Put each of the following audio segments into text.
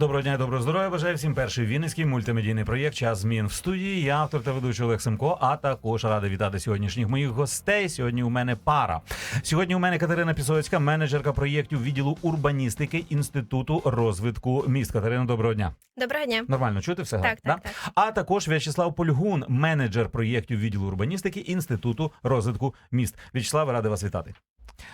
Доброго дня, доброго здоров'я. Бажаю всім перший вінницький мультимедійний проєкт Час змін в студії. Я автор та ведучий Олег Семко, а також радий вітати сьогоднішніх моїх гостей. Сьогодні у мене пара. Сьогодні у мене Катерина Пісоцька, менеджерка проєктів відділу урбаністики Інституту розвитку міст. Катерина, доброго дня. Доброго дня. Нормально чути все так, да? так. А також В'ячеслав Польгун, менеджер проєктів відділу урбаністики Інституту розвитку міст. В'ячеслав, радий вас вітати.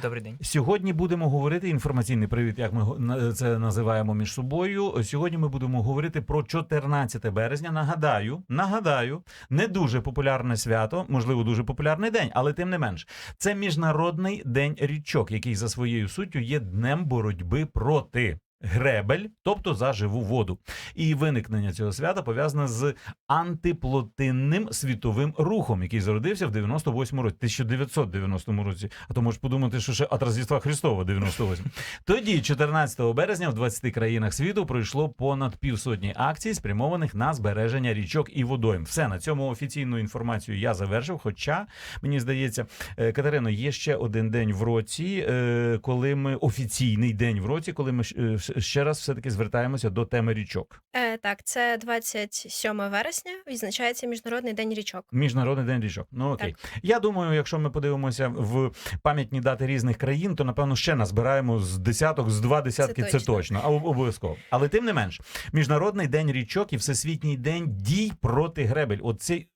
Добрий день. Сьогодні будемо говорити інформаційний привіт, як ми це називаємо між собою. Сьогодні ми будемо говорити про 14 березня. Нагадаю, нагадаю, не дуже популярне свято, можливо, дуже популярний день, але тим не менш, це міжнародний день річок, який за своєю суттю є днем боротьби проти. Гребель, тобто за живу воду, і виникнення цього свята пов'язане з антиплотинним світовим рухом, який зародився в 98 році, 1990 році. А то можеш подумати, що ще от Різдва Христова 98. Тоді, 14 березня, в 20 країнах світу пройшло понад півсотні акцій, спрямованих на збереження річок і водойм. Все на цьому офіційну інформацію я завершив. Хоча мені здається, е, Катерино, є ще один день в році, е, коли ми офіційний день в році, коли ми е, ще раз все таки звертаємося до теми річок. Е, так, це 27 вересня. Відзначається Міжнародний день річок. Міжнародний день річок. Ну окей. Я думаю, якщо ми подивимося в пам'ятні дати різних країн, то напевно ще назбираємо з десяток, з два десятки. Це, Це точно, точно. а обов'язково. Але тим не менш, міжнародний день річок і всесвітній день дій проти гребель. От цей,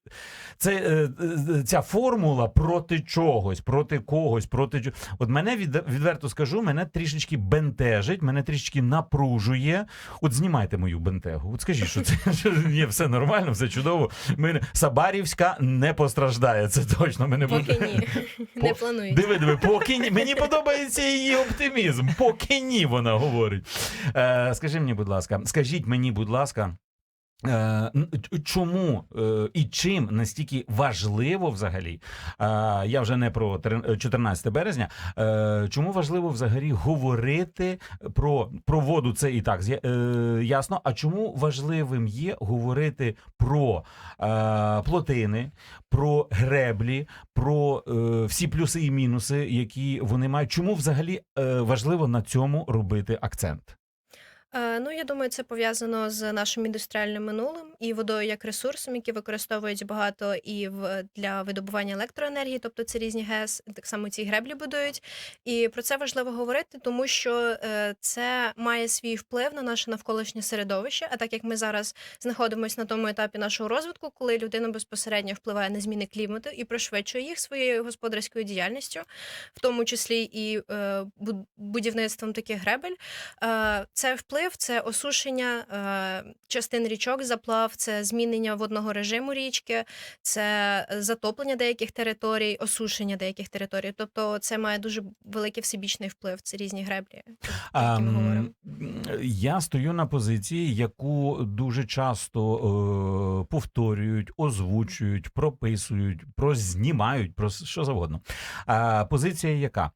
це, е, е, ця формула проти чогось, проти когось, проти чо- От мене від, відверто скажу, мене трішечки бентежить, мене трішечки напружує. От знімайте мою бентегу. От скажіть, що це що, ні, все нормально, все чудово. Ми Сабарівська не постраждає. Це точно. Ми не Поки буде- ні. Не По- Диви, диви, поки ні. Мені подобається її оптимізм. Поки ні, вона говорить. Е, скажи мені, будь ласка, скажіть мені, будь ласка. Е, чому е, і чим настільки важливо взагалі? Е, я вже не про 14 березня. Чому важливо взагалі говорити про, про воду? Це і так ясно. А чому важливим є говорити про плотини, про греблі, про всі плюси і мінуси, які вони мають? Чому взагалі важливо на цьому робити акцент? Е, ну, я думаю, це пов'язано з нашим індустріальним минулим і водою як ресурсом, який використовують багато і в для видобування електроенергії, тобто це різні ГЕС, так само ці греблі будують. І про це важливо говорити, тому що е, це має свій вплив на наше навколишнє середовище. А так як ми зараз знаходимося на тому етапі нашого розвитку, коли людина безпосередньо впливає на зміни клімату і пришвидшує їх своєю господарською діяльністю, в тому числі і е, будівництвом таких гребель. Е, Це вплив, це осушення е, частин річок, заплав, це змінення водного режиму річки, це затоплення деяких територій, осушення деяких територій. Тобто це має дуже великий всебічний вплив. Це різні греблі, які ми говоримо. Ам, Я стою на позиції, яку дуже часто е, повторюють, озвучують, прописують, прознімають, про що завгодно. А позиція яка?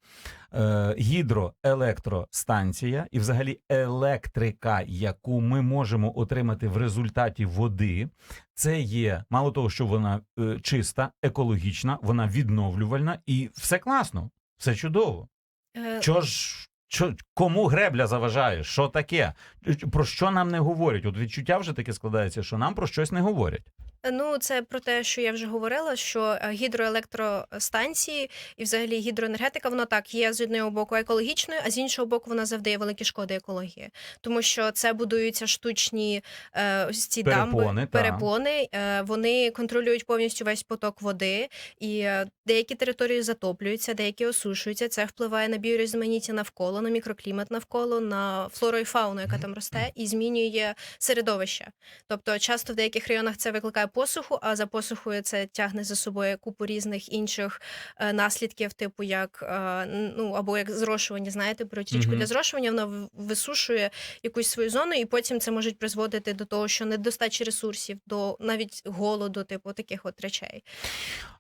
Е, гідроелектростанція і взагалі електрика, яку ми можемо отримати в результаті води, це є мало того, що вона е, чиста, екологічна, вона відновлювальна і все класно, все чудово. Е, ж, що, кому гребля заважає? Що таке? Про що нам не говорять? От відчуття вже таке складається, що нам про щось не говорять. Ну, це про те, що я вже говорила, що е, гідроелектростанції і взагалі гідроенергетика, воно так є з одного боку екологічною, а з іншого боку, вона завдає великі шкоди екології, тому що це будуються штучні е, ось ці Перепони, дамби, та. перепони. Е, вони контролюють повністю весь поток води, і деякі території затоплюються, деякі осушуються. Це впливає на біорізноманіття навколо, на мікроклімат навколо, на флору і фауну, яка там росте, і змінює середовище. Тобто, часто в деяких районах це викликає посуху, а за посухою це тягне за собою купу різних інших е, наслідків, типу як е, ну або як зрошування. Знаєте, беруть річку Мгм. для зрошування, вона висушує якусь свою зону, і потім це може призводити до того, що недостачі ресурсів, до навіть голоду, типу таких от речей.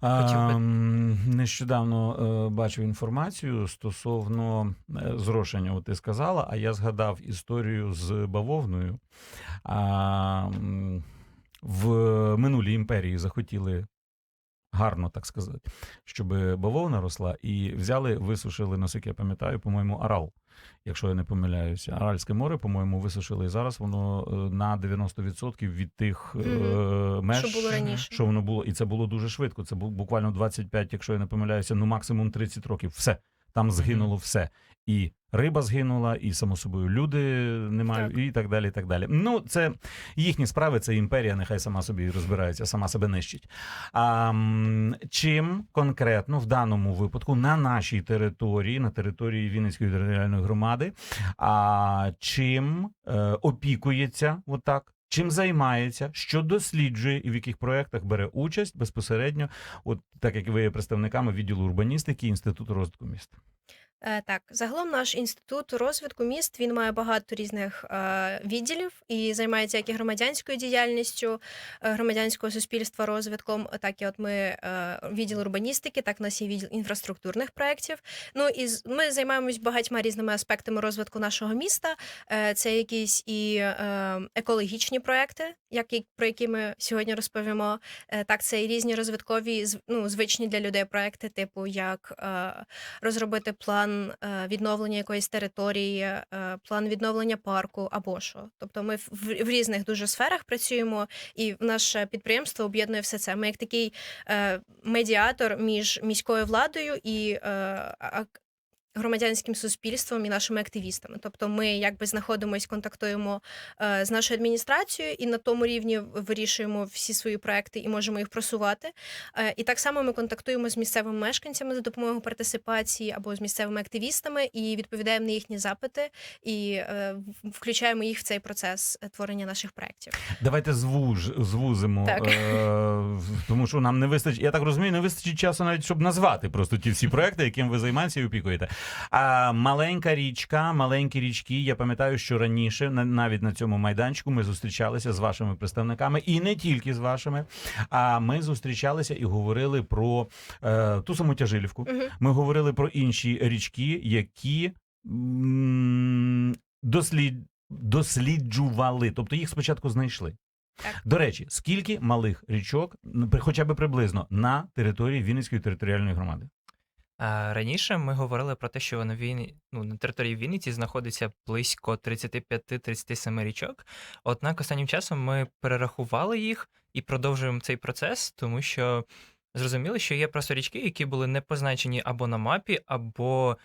Ам, нещодавно е, бачив інформацію стосовно зрошення. От ти сказала, а я згадав історію з бавовною. А, в минулій імперії захотіли гарно, так сказати, щоб бавовна росла, і взяли, висушили, наскільки я пам'ятаю, по-моєму, Арал. Якщо я не помиляюся, Аральське море, по-моєму, висушили і зараз воно е, на 90% від тих е, Мгм. меж, Що було раніше. що воно було, і це було дуже швидко. Це був буквально 25, якщо я не помиляюся, ну максимум 30 років. Все там згинуло все. І риба згинула, і само собою люди немає, Так. і так далі. і так далі. Ну, це їхні справи, це імперія, нехай сама собі розбирається, сама себе нищить. А, чим конкретно в даному випадку на нашій території, на території Вінницької територіальної громади, а чим е, опікується отак? Чим займається, що досліджує і в яких проєктах бере участь безпосередньо, от так як ви є представниками відділу урбаністики Інституту розвитку міста. Е, Так, загалом наш інститут розвитку міст він має багато різних е, відділів і займається як і громадянською діяльністю е, громадянського суспільства розвитком. Так і от ми відділ урбаністики, так у нас є відділ інфраструктурних проєктів. Ну і ми займаємось багатьма різними аспектами розвитку нашого міста. Це якісь і екологічні проекти, як і про які ми сьогодні розповімо. Е, так, це і різні розвиткові зв- ну, звичні для людей проекти, типу як. Е, розробити план е, відновлення якоїсь території, план відновлення парку або що. Тобто ми в, різних дуже сферах працюємо, і наше підприємство об'єднує все це. Ми як такий медіатор між міською владою і громадянським суспільством і нашими активістами. Тобто, ми якби знаходимось, контактуємо е, з нашою адміністрацією і на тому рівні вирішуємо всі свої проекти і можемо їх просувати. Е, І так само ми контактуємо з місцевими мешканцями за допомогою партисипації або з місцевими активістами і відповідаємо на їхні запити і е, включаємо їх в цей процес творення наших проєктів. Давайте звуж, звузимо, Так. Е, тому що нам не вистачить, я так розумію, не вистачить часу навіть, щоб назвати просто ті всі проекти, яким ви займаєтеся і опікуєте. А маленька річка, маленькі річки. Я пам'ятаю, що раніше на- навіть на цьому майданчику ми зустрічалися з вашими представниками, і не тільки з вашими. А ми зустрічалися і говорили про е, ту саму Тяжилівку. Мгм. Ми говорили про інші річки, які м, дослід, досліджували, тобто їх спочатку знайшли. Так. До речі, скільки малих річок, хоча б приблизно, на території Вінницької територіальної громади? Раніше ми говорили про те, що на Вінні... ну, на території Вінниці знаходиться близько 35-37 річок. Однак останнім часом ми перерахували їх і продовжуємо цей процес, тому що зрозуміли, що є просто річки, які були не позначені або на мапі, або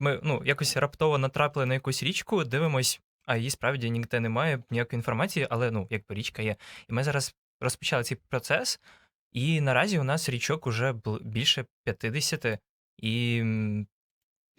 ми ну, якось раптово натрапили на якусь річку, дивимось, а її справді ніде немає, ніякої інформації, але ну, якби річка є. І ми зараз розпочали цей процес. І наразі у нас річок уже бл- більше 50, і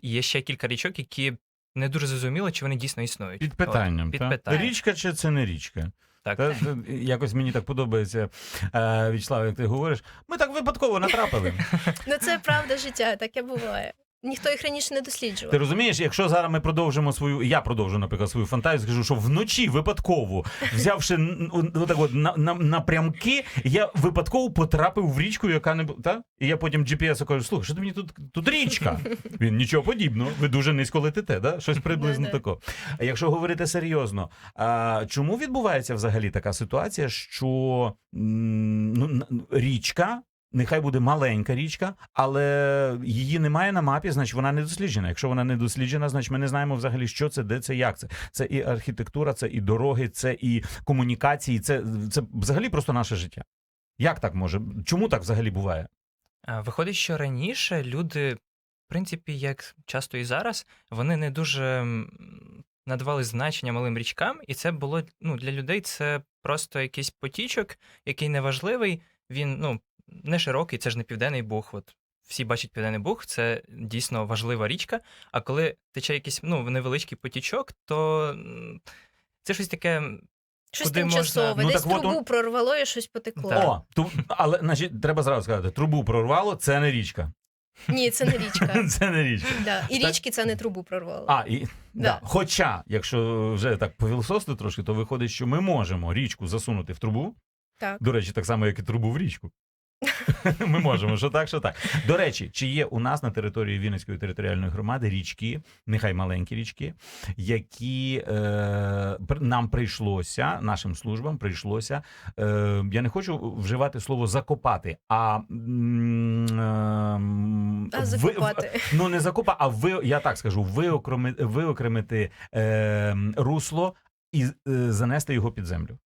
є ще кілька річок, які не дуже зрозуміло, чи вони дійсно існують. Під От, питанням. під та? питанням. Річка чи це не річка? Так. Та, та, якось мені так подобається, е, Вячеслав, як ти говориш. Ми так випадково натрапили. Ну це правда життя, таке буває. Ніхто їх раніше не досліджував. Ти розумієш, якщо зараз ми продовжимо свою, я продовжу, наприклад, свою фантазію, скажу, що вночі випадково, взявши н- н- отак от на, на, напрямки, я випадково потрапив в річку, яка не бу- та? І я потім GPS кажу, слухай, що ти мені тут тут річка? Він нічого подібного, ви дуже низько летите, да? щось приблизно тако. А якщо говорити серйозно, а, чому відбувається взагалі така ситуація, що ну, річка нехай буде маленька річка, але її немає на мапі, значить вона не досліджена. Якщо вона не досліджена, значить ми не знаємо взагалі, що це, де це, як це. Це і архітектура, це і дороги, це і комунікації, це, це взагалі просто наше життя. Як так може? Чому так взагалі буває? Виходить, що раніше люди, в принципі, як часто і зараз, вони не дуже надавали значення малим річкам, і це було ну, для людей це просто якийсь потічок, який неважливий. Він ну, не широкий, це ж не південний Буг. От всі бачать південний Буг, це дійсно важлива річка. А коли тече якийсь ну, невеличкий потічок, то це щось таке. Щось куди можна- тимчасове, Ну, десь так трубу он- прорвало і щось потекло. Так. О, ту, але значить, треба зразу сказати: трубу прорвало, це не річка. Ні, це не річка. Це не річка. Да. І Так. річки це не трубу прорвало. А, і, да. Да. Хоча, якщо вже так повілосости трошки, то виходить, що ми можемо річку засунути в трубу. Так. До речі, так само, як і трубу в річку. Ми можемо, що так, що так. До речі, чи є у нас на території Вінницької територіальної громади річки, нехай маленькі річки, які е, нам прийшлося, нашим службам прийшлося. Е, я не хочу вживати слово закопати, а, ем, А ви- закопати. ну не закопа, а ви, я так скажу, виокремити, виокремити е, русло і е, занести його під землю.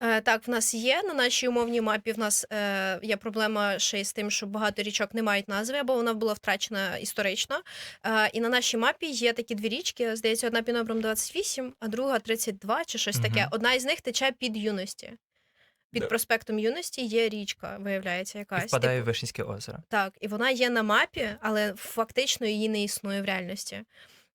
Е, Так, в нас є на нашій умовній мапі. В нас е, є проблема ще й з тим, що багато річок не мають назви, або вона була втрачена історично. Е, і на нашій мапі є такі дві річки. Здається, одна під номером 28, а друга 32 чи щось таке. Одна із них тече під юності. Під Да. проспектом юності є річка, виявляється, І якась. впадає в Типу, Вишнівське озеро. так, і вона є на мапі, але фактично її не існує в реальності.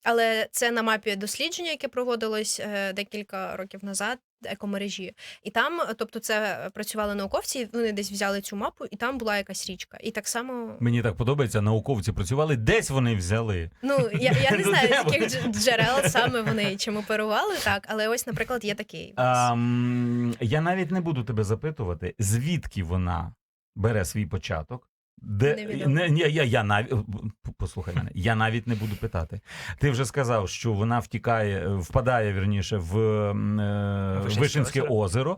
Але це на мапі дослідження, яке проводилось е, декілька років назад, екомережі. І там, е, тобто, це працювали науковці, вони десь взяли цю мапу, і там була якась річка. І так само, Мені так подобається, науковці працювали, десь вони взяли. ну я, я не Ну, знаю, з яких джерел саме вони чим оперували, так, але ось, наприклад, є такий. Ам, я навіть не буду тебе запитувати, звідки вона бере свій початок. Де Невідомо. не, ні, я, я навіть послухай мене, я навіть не буду питати. Ти вже сказав, що вона втікає, впадає вірніше в е, Вишинське Вишинське озеро. озеро.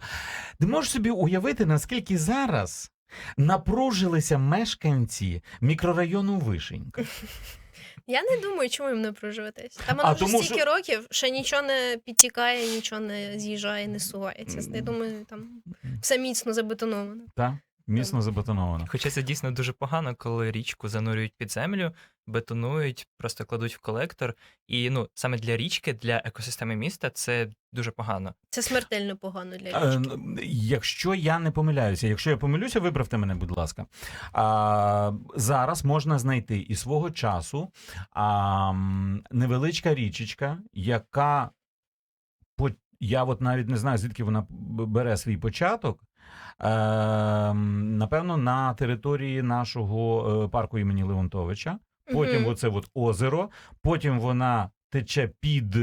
Ти можеш собі уявити, наскільки зараз напружилися мешканці мікрорайону Вишенька. Я не думаю, чому їм напружуватись. Там А воно вже тому стільки що- років, ще нічого не підтікає, нічого не з'їжджає, не сувається. Я думаю, там все міцно забетоновано. Так? Міцно забетоновано. Хоча це дійсно дуже погано, коли річку занурюють під землю, бетонують, просто кладуть в колектор. І ну саме для річки, для екосистеми міста це дуже погано. Це смертельно погано для Е, річки. н- Якщо я не помиляюся, якщо я помилюся, виправте мене, будь ласка. А, зараз можна знайти і свого часу а, невеличка річечка, яка по, я от навіть не знаю, звідки вона бере свій початок. Е, напевно, на території нашого е, парку імені Леонтовича. Потім Мгм. оце от озеро, потім вона тече під.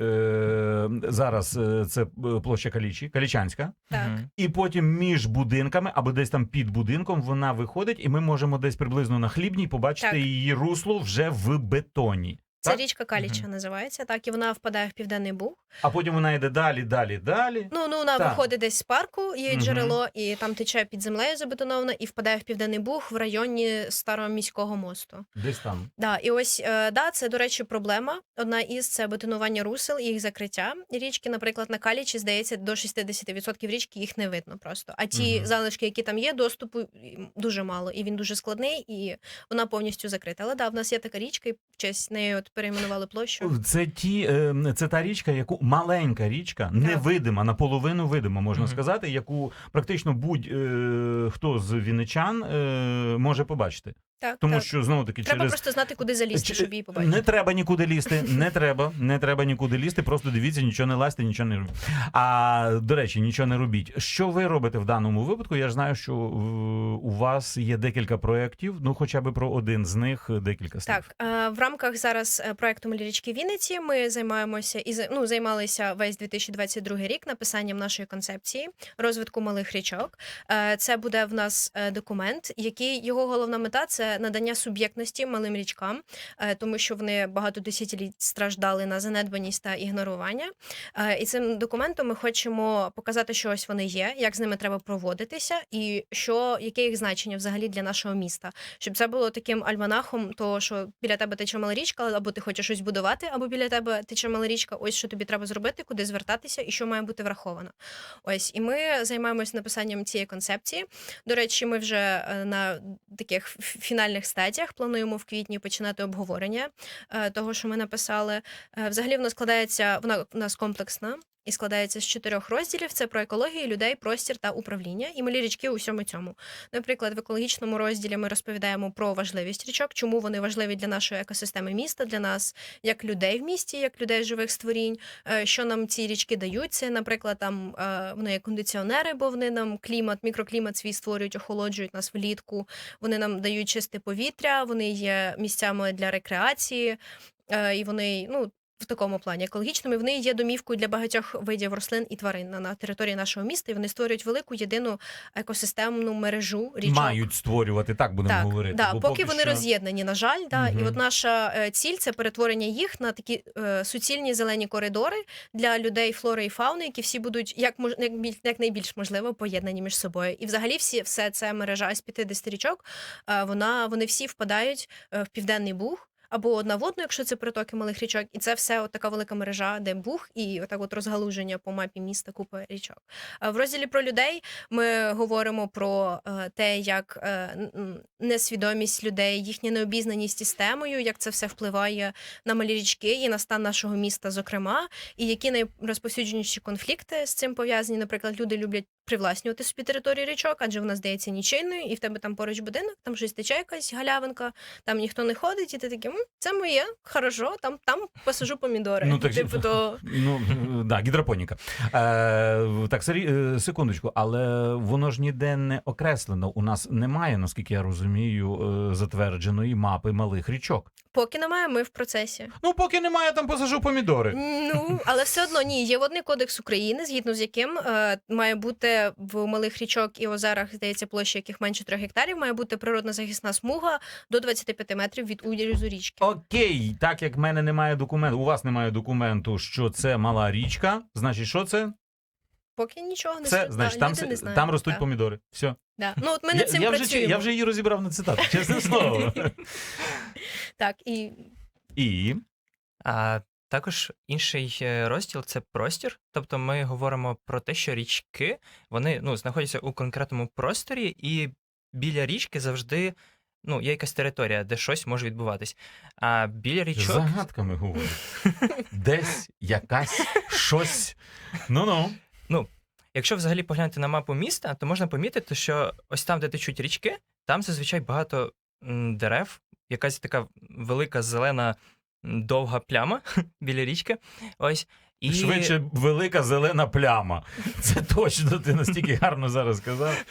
Е, зараз е, це площа Калічі, Калічанська, Так. І потім між будинками або десь там під будинком вона виходить, і ми можемо десь приблизно на хлібній побачити Так. її русло вже в бетоні. Це Так? річка Каліча називається, так, і вона впадає в Південний Буг. А потім вона йде далі, далі, далі. Ну, ну вона Так. виходить десь з парку, є Мгм. джерело, і там тече під землею забетоновано, і впадає в Південний Буг в районі старого міського мосту. Десь там. Да, і ось е, да, це, до речі, проблема. Одна із це бетонування русел і їх закриття. Річки, наприклад, на Калічі, здається, до 60% річки їх не видно просто. А ті Мгм. залишки, які там є, доступу дуже мало, і він дуже складний, і вона повністю закрита. Але да, в нас є така річка, і в честь неї от перейменували площу. Це ті, е, це та річка, яку маленька річка, невидима, наполовину видима, можна Мгм. сказати, яку практично будь-хто з вінничан е, може побачити. Так, Тому так. що знову таки треба через просто знати, куди залізти, Чи- щоб її побачити. Не треба нікуди лізти, не треба, не треба нікуди лізти. Просто дивіться, нічого не лазьте, нічого не робіть. А до речі, нічого не робіть. Що ви робите в даному випадку? Я ж знаю, що е, у вас є декілька проєктів. Ну, хоча б про один з них е, декілька слів. Так, е, в рамках зараз е, проекту «Малі річки Вінниці ми займаємося і ну, займалися весь 2022 рік написанням нашої концепції розвитку малих річок. Е, Це буде в нас е, документ, який його головна мета це надання суб'єктності малим річкам, е, тому що вони багато десятиліть страждали на занедбаність та ігнорування. Е, І цим документом ми хочемо показати, що ось вони є, як з ними треба проводитися, і що яке їх значення взагалі для нашого міста щоб це було таким альманахом, того що біля тебе тече мала річка, або ти хочеш щось будувати, або біля тебе тече мала річка, ось що тобі треба зробити, куди звертатися і що має бути враховано. Ось і ми займаємось написанням цієї концепції. До речі, ми вже е, на таких фінальних стадіях плануємо в квітні починати обговорення е, того, що ми написали. Е, Взагалі вона складається, вона в нас комплексна. І складається з чотирьох розділів: це про екологію, людей, простір та управління і малі річки у всьому цьому. Наприклад, в екологічному розділі ми розповідаємо про важливість річок, чому вони важливі для нашої екосистеми міста, для нас як людей в місті, як людей живих створінь. е, Що нам ці річки дають? Це, наприклад, там е, вони є кондиціонери, бо вони нам клімат, мікроклімат свій створюють, охолоджують нас влітку. Вони нам дають чисте повітря, вони є місцями для рекреації, е, і вони ну. В такому плані екологічному. Вони є домівкою для багатьох видів рослин і тварин на, на території нашого міста. І вони створюють велику єдину екосистемну мережу річок. Мають створювати, так будемо Так, говорити. да, бо поки, вони що... роз'єднані, на жаль, да. Мгм. і от наша е, ціль це перетворення їх на такі е, суцільні зелені коридори для людей флори і фауни, які всі будуть як мож як, біль- як найбільш можливо поєднані між собою. І взагалі всі все це мережа з 50 річок. е, Вона вони всі впадають е, в південний буг. Або одна водну, якщо це притоки малих річок, і це все от така велика мережа, де бух, і отак от розгалуження по мапі міста купи річок. А В розділі про людей ми говоримо про е, те, як е, несвідомість людей, їхня необізнаність із темою, як це все впливає на малі річки і на стан нашого міста, зокрема, і які найрозповсюдженіші конфлікти з цим пов'язані. Наприклад, люди люблять привласнювати собі територію річок, адже вона здається нічийною, і в тебе там поруч будинок, там щось тече якась галявинка, там ніхто не ходить, і ти такий, це моє, хорошо, там, там посажу помідори. Ну, так, типу, то... Ну, да, гідропоніка. Е, так, сері, е, секундочку, але воно ж ніде не окреслено. У нас немає, наскільки я розумію, е, затвердженої мапи малих річок. Поки немає, ми в процесі. Ну, поки немає, там посажу помідори. Ну, але все одно ні, є водний кодекс України, згідно з яким е, має бути в малих річок і озерах, здається, площа яких менше 3 гектарів, має бути природна захисна смуга до 25 метрів від урізу річки. Окей, так як в мене немає документу, у вас немає документу, що це мала річка, значить, що це? Поки нічого не Це, зна- значить, там, люди не знають, там ростуть так, помідори. Все. да. Ну, от ми Я, над цим я, вже, працюємо. я вже її розібрав на цитату, чесне слово. Так, і І А також інший е, розділ це простір. Тобто ми говоримо про те, що річки вони ну, знаходяться у конкретному просторі, і біля річки завжди ну, є якась територія, де щось може відбуватись. А біля річок загадками говорить. Десь якась щось. Ну-ну. Якщо взагалі поглянути на мапу міста, то можна помітити, що ось там, де течуть річки, там зазвичай багато дерев, якась така велика зелена довга пляма біля річки. Ось. І... Швидше велика зелена пляма. Це точно ти настільки гарно зараз сказав.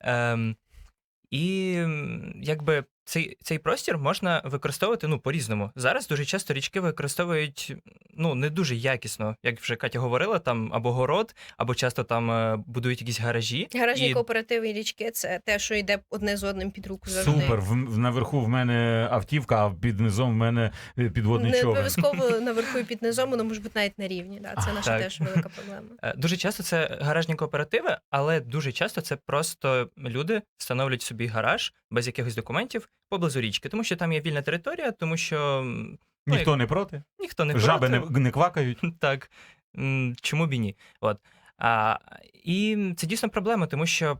Ем, і якби цей, цей простір можна використовувати ну, по-різному. Зараз дуже часто річки використовують ну, не дуже якісно, як вже Катя говорила, там або город, або часто там е, будують якісь гаражі. гаражні і... кооперативи і річки це те, що йде одне з одним під руку завжди. Супер. В, в- наверху в мене автівка, а під низом в мене е, підводний Не човен. обов'язково наверху і під низом, воно може бути навіть на рівні. Да. Це А, наша так. теж велика проблема. Е, Дуже часто це гаражні кооперативи, але дуже часто це просто люди встановлюють собі гараж без якихось документів поблизу річки, тому що там є вільна територія, тому що ну, Ніхто не проти, ніхто не жаби проти. не, не квакають. Так. Чому б і ні? От. А, і це дійсно проблема, тому що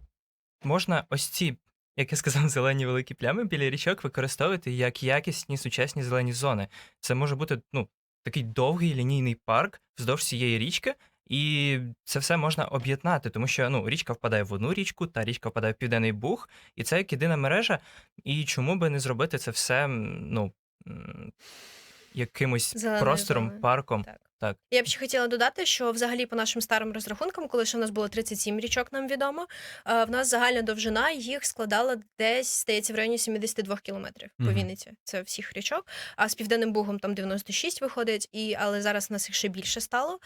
можна ось ці, як я сказав, зелені великі плями біля річок використовувати як якісні сучасні зелені зони. Це може бути ну, такий довгий лінійний парк вздовж цієї річки. І це все можна об'єднати, тому що ну, річка впадає в одну річку, та річка впадає в південний буг, і це як єдина мережа. І чому би не зробити це все ну, якимось Зеленою простором, зоною. парком? Так. Так. Я б ще хотіла додати, що взагалі по нашим старим розрахункам, коли ще у нас було 37 річок, нам відомо, е, в нас загальна довжина їх складала десь, здається, в районі 72 кілометрів по. Вінниці. Це всіх річок. А з південним бугом там 96 виходить, і, але зараз у нас їх ще більше стало.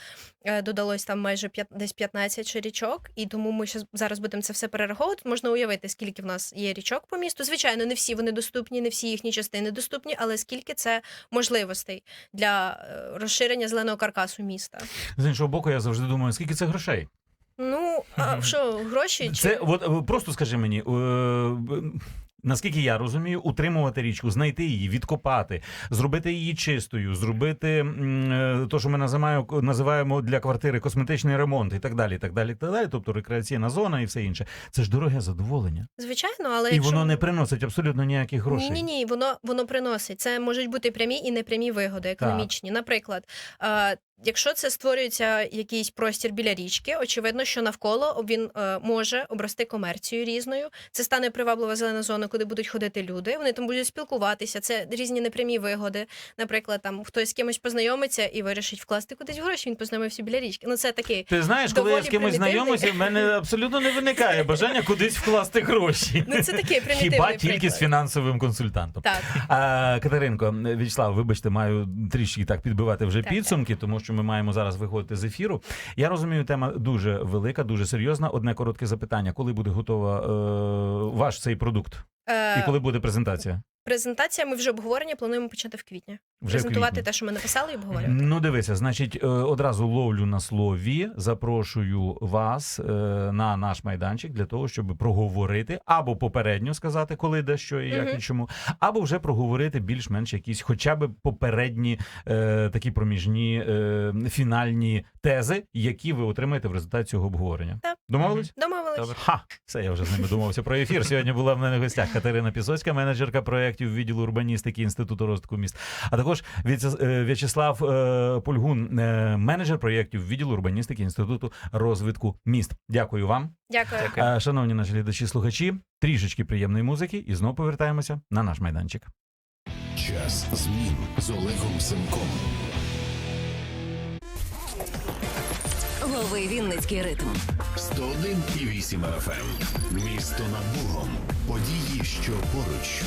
Е, Додалось там майже п'ят- десь 15 ще річок, і тому ми ще зараз будемо це все перераховувати. Можна уявити, скільки в нас є річок по місту. Звичайно, не всі вони доступні, не всі їхні частини доступні, але скільки це можливостей для е, розширення зеленого каркасу міста. З іншого боку, я завжди думаю, скільки це грошей. Ну, а що, гроші? Чи... Це от е, просто скажи мені. Наскільки я розумію, утримувати річку, знайти її, відкопати, зробити її чистою, зробити е, то, що ми називаємо, називаємо для квартири косметичний ремонт і так далі. і так далі, і так далі. Тобто рекреаційна зона і все інше. Це ж дороге задоволення. Звичайно, але І якщо... воно не приносить абсолютно ніяких грошей. Ні, ні, воно воно приносить. Це можуть бути прямі і непрямі вигоди економічні. Наприклад, е, Якщо це створюється якийсь простір біля річки, очевидно, що навколо він е, може обрости комерцією різною. Це стане приваблива зелена зона, куди будуть ходити люди. Вони там будуть спілкуватися. Це різні непрямі вигоди. Наприклад, там хтось з кимось познайомиться і вирішить вкласти кудись гроші. Він познайомився біля річки. Ну це такий. Ти знаєш, коли я з кимось знайомився, в мене абсолютно не виникає бажання кудись вкласти гроші. Ну це такий примітивний Хіба тільки з фінансовим консультантом. Так. А, Катеринко, Вячеслав, вибачте, маю трішки так підбивати вже Так, підсумки, тому що ми маємо зараз виходити з ефіру. Я розумію, тема дуже велика, дуже серйозна. Одне коротке запитання: коли буде готова е, ваш цей продукт? Е, І коли буде презентація? Презентація ми вже обговорення плануємо почати в квітні. Вже в Презентувати квітні. те, що ми написали, і обговорювати. Ну, дивися, значить, е, одразу ловлю на слові. Запрошую вас е, на наш майданчик для того, щоб проговорити або попередньо сказати, коли де що і як і чому, або вже проговорити більш-менш якісь, хоча б попередні е, такі проміжні е, фінальні тези, які ви отримаєте в результаті цього обговорення. Так. Домовились? Домовились. Добре. Ха, все, я вже з ними домовився про ефір. Сьогодні була в мене в гостях Катерина Пісоцька, менеджерка проєктів відділу урбаністики Інституту розвитку міст. А також е, В'ячеслав е, Пульгун, е, менеджер проєктів відділу урбаністики Інституту розвитку міст. Дякую вам, Дякую. Дякую. Шановні наші глядачі, слухачі. Трішечки приємної музики, і знову повертаємося на наш майданчик. Час змін з Олегом Семком. Лови Вінницький ритм. 101,8 FM. Місто над Богом. Події, що поруч.